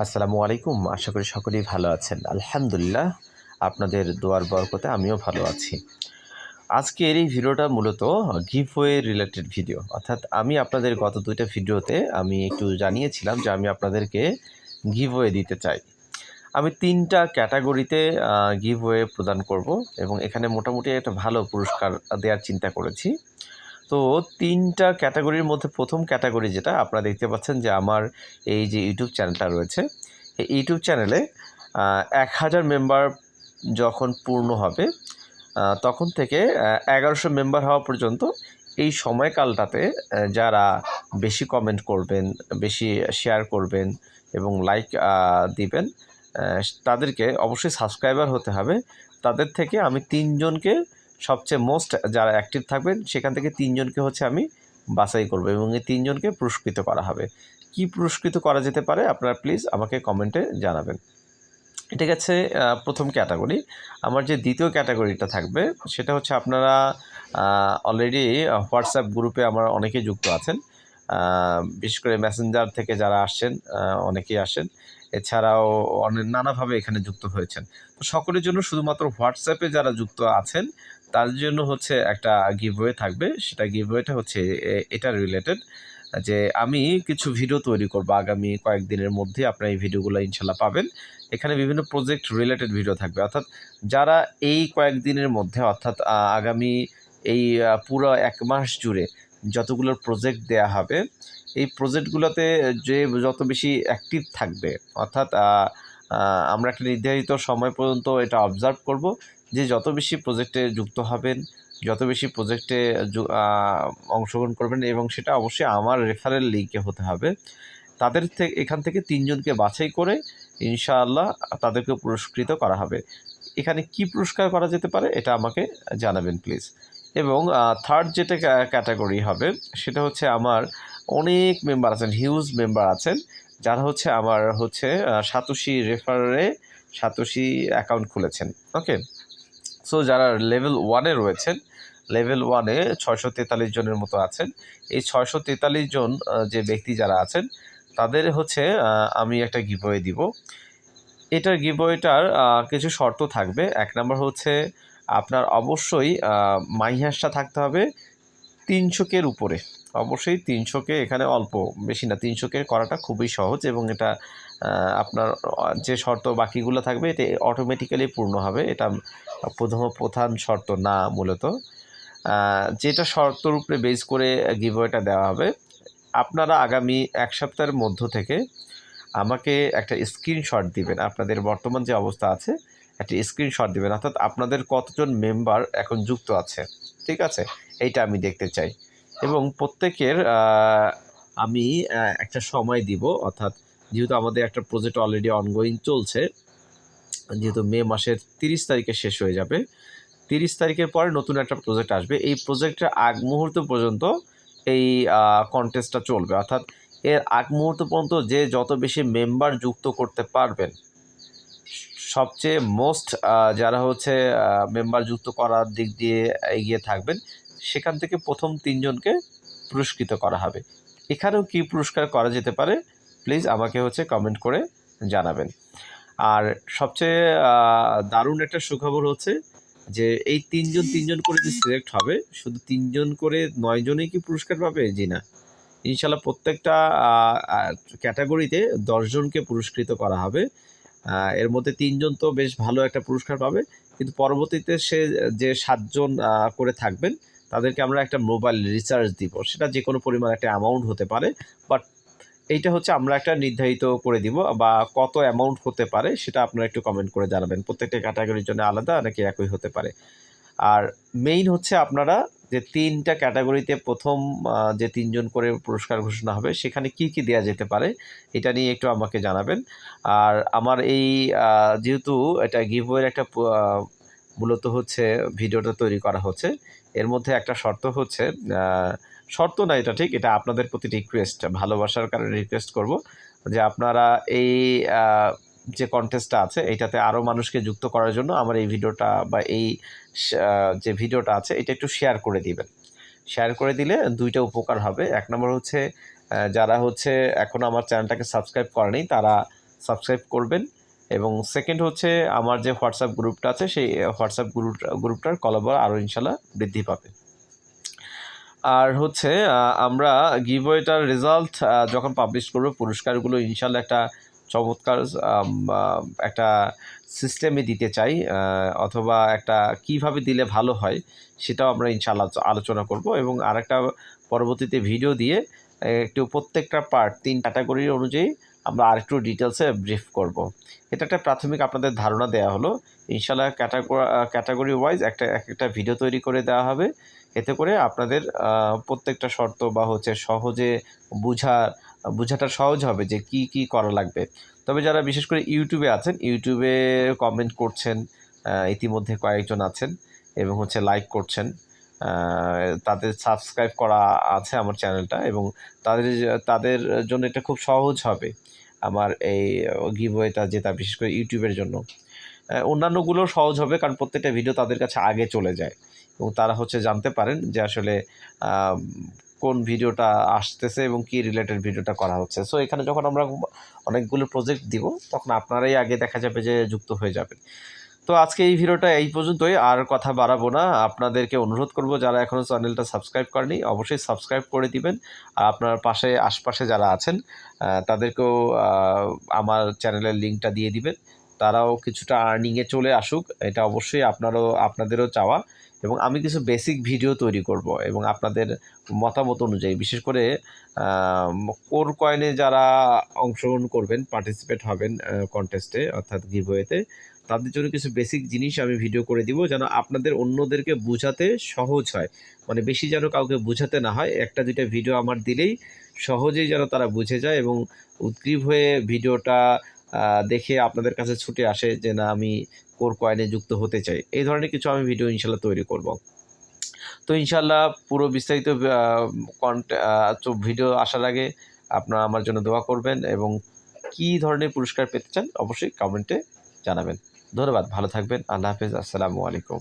আসসালামু আলাইকুম। আশা করি সকলেই ভালো আছেন। আলহামদুলিল্লাহ, আপনাদের দোয়ার বরকতে আমিও ভালো আছি। আজকের এই ভিডিওটা মূলত গিভওয়ে রিলেটেড ভিডিও অর্থাৎ আমি আপনাদের গত দুইটা ভিডিওতে আমি একটু জানিয়েছিলাম যে আমি আপনাদেরকে গিভওয়ে দিতে চাই। আমি তিনটা ক্যাটাগরিতে গিভওয়ে প্রদান করব এবং এখানে মোটামুটি একটা ভালো পুরস্কার দেওয়ার চিন্তা করেছি। তো তিনটা ক্যাটাগরির মধ্যে প্রথম ক্যাটাগরি যেটা আপনারা দেখতে পাচ্ছেন যে আমার এই যে ইউটিউব চ্যানেলটা রয়েছে, এই ইউটিউব চ্যানেলে এক হাজার মেম্বার যখন পূর্ণ হবে তখন থেকে এগারোশো মেম্বার হওয়া পর্যন্ত এই সময়কালটাতে যারা বেশি কমেন্ট করবেন, বেশি শেয়ার করবেন এবং লাইক দিবেন তাদেরকে অবশ্যই সাবস্ক্রাইবার হতে হবে। তাদের থেকে আমি তিনজনকে সবচেয়ে মোস্ট যারা অ্যাক্টিভ থাকবেন, সেখান থেকে তিনজনকে হচ্ছে আমি বাছাই করব এবং এই তিনজনকে পুরস্কৃত করা হবে। কি পুরস্কৃত করা যেতে পারে? আপনারা প্লিজ আমাকে কমেন্টে জানাবেন। এটা গেছে প্রথম ক্যাটাগরি আমার যে দ্বিতীয় ক্যাটাগরিটা থাকবে, সেটা হচ্ছে আপনারা অলরেডি হোয়াটসঅ্যাপ গ্রুপে আমার অনেকে যুক্ত আছেন। বিশেষ করে মেসেঞ্জার থেকে যারা আসছেন অনেকেই আসেন এছাড়াও অনেক নানাভাবে এখানে যুক্ত হয়েছেন। তো সকলের জন্য শুধুমাত্র হোয়াটসঅ্যাপে যারা যুক্ত আছেন তাদের জন্য হচ্ছে একটা গিভওয়ে থাকবে। সেটা গিভওয়েটা হচ্ছে এটা রিলেটেড যে আমি কিছু ভিডিও তৈরি করব আগামী কয়েকদিনের মধ্যে। আপনারা এই ভিডিওগুলো ইনশাল্লাহ পাবেন। এখানে বিভিন্ন প্রজেক্ট রিলেটেড ভিডিও থাকবে। অর্থাৎ যারা এই কয়েকদিনের মধ্যে, অর্থাৎ আগামী এই পুরো এক মাস জুড়ে যতগুলো প্রজেক্ট দেয়া হবে, এই প্রজেক্টগুলোতে যে যত বেশি অ্যাক্টিভ থাকবে, অর্থাৎ আমরা একটা নির্ধারিত সময় পর্যন্ত এটা অবজার্ভ করব। যে যত বেশি প্রজেক্টে যুক্ত হবেন, যত বেশি প্রজেক্টে অংশগ্রহণ করবেন এবং সেটা অবশ্যই আমার রেফারেল লিঙ্কে হতে হবে, তাদের থেকে এখান থেকে তিনজনকে বাছাই করে ইনশাআল্লাহ তাদেরকে পুরস্কৃত করা হবে। এখানে কি পুরস্কার করা যেতে পারে এটা আমাকে জানাবেন প্লিজ এবং থার্ড যেটা ক্যাটাগরি হবে সেটা হচ্ছে আমার অনেক মেম্বার আছেন হিউজ মেম্বার আছেন, যারা হচ্ছে আমার হচ্ছে সাতোশি রেফারে সাতোশি অ্যাকাউন্ট খুলেছেন ওকে সো যারা লেভেল ওয়ানে রয়েছেন লেভেল ওয়ানে ছয়শো তেতাল্লিশ জনের মতো আছেন। এই ছয়শো তেতাল্লিশ জন যে ব্যক্তি যারা আছেন, তাদের হচ্ছে আমি একটা গিভওয়ে দিব। এটার গিভওয়েটার কিছু শর্ত থাকবে। এক নম্বর হচ্ছে, আপনার অবশ্যই মাইহাসটা থাকতে হবে তিনশোকের উপরে। অবশ্যই তিনশোকে এখানে অল্প, বেশি না, তিনশোকে করাটা খুবই সহজ এবং এটা আপনার যে শর্ত বাকিগুলো থাকবে এটা অটোমেটিক্যালি পূর্ণ হবে। এটা প্রথম, প্রধান শর্ত না মূলত। যেটা শর্তর উপরে বেস করে গিভওয়েটা দেওয়া হবে, আপনারা আগামী এক সপ্তাহের মধ্য থেকে আমাকে একটা স্ক্রিনশট দিবেন। আপনাদের বর্তমান যে অবস্থা আছে, একটা স্ক্রিনশট দিবেন। অর্থাৎ আপনাদের কতজন মেম্বার এখন যুক্ত আছে, ঠিক আছে? এইটা আমি দেখতে চাই। এবং প্রত্যেকের আমি একটা সময় দিব। অর্থাৎ যেহেতু আমাদের একটা প্রজেক্ট অলরেডি অনগোয়িং চলছে, যেহেতু মে মাসের তিরিশ তারিখে শেষ হয়ে যাবে, তিরিশ তারিখের পরে নতুন একটা প্রজেক্ট আসবে। এই প্রজেক্টের আগ মুহূর্ত পর্যন্ত এই কন্টেস্টটা চলবে। অর্থাৎ এর আগ মুহূর্ত পর্যন্ত যে যত বেশি মেম্বার যুক্ত করতে পারবেন, সবচেয়ে মোস্ট যারা হচ্ছে মেম্বার যুক্ত করার দিক দিয়ে এগিয়ে থাকবেন, সেখান থেকে প্রথম তিনজনকে পুরস্কৃত করা হবে। এখানেও কি পুরস্কার করা যেতে পারে? প্লিজ আমাকে হচ্ছে কমেন্ট করে জানাবেন। আর সবচেয়ে দারুণ একটা সুখবর হচ্ছে যে এই তিনজন তিনজন করে যে সিলেক্ট হবে, শুধু তিনজন করে নয় জনেই কি পুরস্কার পাবে? জি না। ইনশাল্লাহ প্রত্যেকটা ক্যাটাগরিতে দশজনকে পুরস্কৃত করা হবে। এর মধ্যে তিনজন তো বেশ ভালো একটা পুরস্কার পাবে, কিন্তু পরবর্তীতে সে যে সাতজন করে থাকবেন, তাদেরকে আমরা একটা মোবাইল রিচার্জ দিব। সেটা যে কোনো পরিমাণ একটা অ্যামাউন্ট হতে পারে বাট এইটা হচ্ছে আমরা একটা নির্ধারিত করে দিব বা কত অ্যামাউন্ট হতে পারে সেটা আপনারা একটু কমেন্ট করে জানাবেন। প্রত্যেকটা ক্যাটাগরির জন্য আলাদা নাকি একই হতে পারে? আর মেইন হচ্ছে আপনারা যে তিনটা ক্যাটাগরিতে প্রথম যে তিনজন করে পুরস্কার ঘোষণা হবে, সেখানে কি কি দেওয়া যেতে পারে এটা নিয়ে একটু আমাকে জানাবেন। আর আমার এই যেহেতু এটা গিভওয়ের একটা মূলত হচ্ছে ভিডিওটা তৈরি করা হচ্ছে। এর মধ্যে একটা শর্ত হচ্ছে শর্ত না এটা ঠিক, এটা আপনাদের প্রতি রিকোয়েস্ট ভালোবাসার কারণে রিকোয়েস্ট করব যে আপনারা এই যে কন্টেস্টটা আছে, এটাতে আরও মানুষকে যুক্ত করার জন্য আমার এই ভিডিওটা বা এই যে ভিডিওটা আছে, এটা একটু শেয়ার করে দিবেন। শেয়ার করে দিলে দুইটা উপকার হবে। এক নম্বর হচ্ছে যারা হচ্ছে এখন আমার চ্যানেলটাকে সাবস্ক্রাইব করেনি, তারা সাবস্ক্রাইব করবেন। এবং সেকেন্ড হচ্ছে আমার যে হোয়াটসঅ্যাপ গ্রুপটা আছে, সেই হোয়াটসঅ্যাপ গ্রুপ গ্রুপটার কলাবর আরও ইনশাল্লাহ বৃদ্ধি পাবে। আর হচ্ছে আমরা গিভওয়েটার রেজাল্ট যখন পাবলিশ করব, পুরস্কারগুলো ইনশাল্লাহ একটা চমৎকার একটা সিস্টেমে দিতে চাই অথবা একটা কীভাবে দিলে ভালো হয়, সেটাও আমরা ইনশাল্লাহ আলোচনা করব। এবং আরেকটা পরবর্তীতে ভিডিও দিয়ে একটু প্রত্যেকটা পার্ট তিন ক্যাটাগরির অনুযায়ী আমরা আরেকটু ডিটেলসে ব্রিফ করব। এটা একটা প্রাথমিক আপনাদের ধারণা দেওয়া হলো। ইনশাল্লাহ ক্যাটাগরি ক্যাটাগরি ওয়াইজ একটা, এক একটা ভিডিও তৈরি করে দেওয়া হবে। এতে করে আপনাদের প্রত্যেকটা শর্ত বা হচ্ছে সহজে বোঝা বোঝাটা সহজ হবে যে কি কি করা লাগবে। তবে যারা বিশেষ করে ইউটিউবে আছেন, ইউটিউবে কমেন্ট করছেন ইতিমধ্যে কয়েকজন আছেন এবং হচ্ছে লাইক করছেন তাদের সাবস্ক্রাইব করা আছে আমার চ্যানেলটা এবং তাদের তাদের জন্য এটা খুব সহজ হবে আমার এই গিভওয়েটা যেটা বিশেষ করে ইউটিউবের জন্য। অন্যান্যগুলো সহজ হবে কারণ প্রত্যেকটা ভিডিও তাদের কাছে আগে চলে যায় এবং তারা হচ্ছে জানতে পারেন যে আসলে কোন ভিডিওটা আসতেছে এবং কি রিলেটেড ভিডিওটা করা হচ্ছে। সো এখানে যখন আমরা অনেকগুলো প্রজেক্ট দিব, তখন আপনারাই আগে দেখা যাবে যে যুক্ত হয়ে যাবেন। তো আজকে এই ভিডিওটা এই পর্যন্তই, আর কথা বাড়াবো না। আপনাদেরকে অনুরোধ করব, যারা এখনও চ্যানেলটা সাবস্ক্রাইব করেনি, অবশ্যই সাবস্ক্রাইব করে দিবেন। আর আপনার পাশে, আশপাশে যারা আছেন তাদেরকেও আমার চ্যানেলের লিঙ্কটা দিয়ে দিবেন। তারাও কিছুটা আর্নিংয়ে চলে আসুক, এটা অবশ্যই আপনারও, আপনাদেরও চাওয়া। এবং আমি কিছু বেসিক ভিডিও তৈরি করব, এবং আপনাদের মতামত অনুযায়ী, বিশেষ করে কোর কয়েনে যারা অংশগ্রহণ করবেন পার্টিসিপেট হবেন কন্টেস্টে অর্থাৎ গিভওয়েতে তাদের জন্য কিছু বেসিক জিনিস আমি ভিডিও করে দিব যেন আপনাদের অন্যদেরকে বোঝাতে সহজ হয়। মানে বেশি যেন কাউকে বোঝাতে না হয়, একটা দুইটা ভিডিও আমার দিলেই সহজেই যেন তারা বুঝে যায় এবং উদ্গ্রীব হয়ে ভিডিওটা দেখে আপনাদের কাছে ছুটে আসে যে না, আমি কোর কয়েনে যুক্ত হতে চাই। এই ধরনের কিছু আমি ভিডিও ইনশাল্লাহ তৈরি করব। তো ইনশাল্লাহ পুরো বিস্তারিত ভিডিও আসার আগে আপনারা আমার জন্য দোয়া করবেন এবং কী ধরনের পুরস্কার পেতে চান অবশ্যই কমেন্টে জানাবেন। ধন্যবাদ ভালো থাকবেন আল্লাহ হাফেজ আসসালামু আলাইকুম।